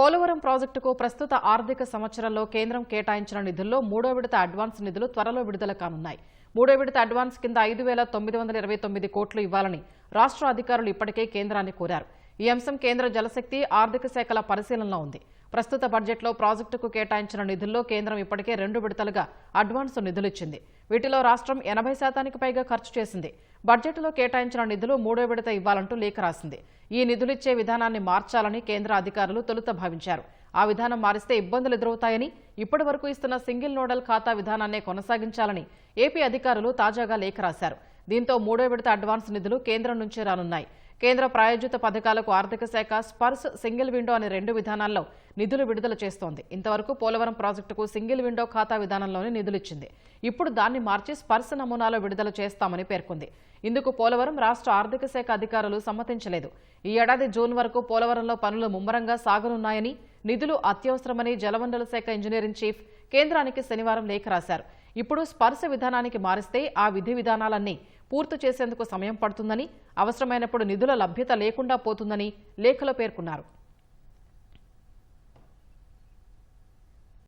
పోలవరం ప్రాజెక్టుకు ప్రస్తుత ఆర్థిక సంవత్సరంలో కేంద్రం కేటాయించిన నిధుల్లో మూడో విడత అడ్వాన్స్ నిధులు త్వరలో విడుదల కానున్నాయి. మూడో విడత అడ్వాన్స్ కింద ఐదు వేల తొమ్మిది వందల ఇరవై తొమ్మిది కోట్లు ఇవ్వాలని రాష్ట్ర అధికారులు ఇప్పటికే కేంద్రాన్ని కోరారు. ఈ అంశం కేంద్ర జలశక్తి ఆర్థిక శాఖల పరిశీలనలో ఉంది. ప్రస్తుత బడ్జెట్లో ప్రాజెక్టుకు కేటాయించిన నిధుల్లో కేంద్రం ఇప్పటికే రెండు విడతలుగా అడ్వాన్స్ నిధులిచ్చింది. వీటిలో రాష్ట్రం ఎనభై శాతానికి పైగా ఖర్చు చేసింది. బడ్జెట్లో కేటాయించిన నిధులు మూడో విడత ఇవ్వాలంటూ లేఖ రాసింది. ఈ నిధులిచ్చే విధానాన్ని మార్చాలని కేంద్ర అధికారులు తొలుత భావించారు. ఆ విధానం మారిస్తే ఇబ్బందులు ఎదురవుతాయని ఇప్పటి వరకు ఇస్తున్న సింగిల్ నోడల్ ఖాతా విధానాన్నే కొనసాగించాలని ఏపీ అధికారులు తాజాగా లేఖ రాశారు. దీంతో మూడో విడత అడ్వాన్స్ నిధులు కేంద్రం నుంచే రానున్నాయి. కేంద్ర ప్రాయోజిత పథకాలకు ఆర్థిక శాఖ స్పర్శ్ సింగిల్ విండో అనే రెండు విధానాల్లో నిధులు విడుదల చేస్తోంది. ఇంతవరకు పోలవరం ప్రాజెక్టుకు సింగిల్ విండో ఖాతా విధానంలోనే నిధులిచ్చింది ఇప్పుడు దాన్ని మార్చి స్పర్శ నమూనాలో విడుదల చేస్తామని పేర్కొంది. ఇందుకు పోలవరం రాష్ట్ర ఆర్థిక శాఖ అధికారులు సమ్మతించలేదు. ఈ ఏడాది జూన్ వరకు పోలవరంలో పనులు ముమ్మరంగా సాగనున్నాయని నిధులు అత్యవసరమని జలవనరుల శాఖ ఇంజనీరింగ్ చీఫ్ కేంద్రానికి శనివారం లేఖ రాశారు. ఇప్పుడు స్పర్శ విధానానికి మారిస్తే ఆ విధి విధానాలన్నీ పూర్తి చేసేందుకు సమయం పడుతుందని అవసరమైనప్పుడు నిధుల లభ్యత లేకుండా పోతుందని లేఖలో పేర్కొన్నారు.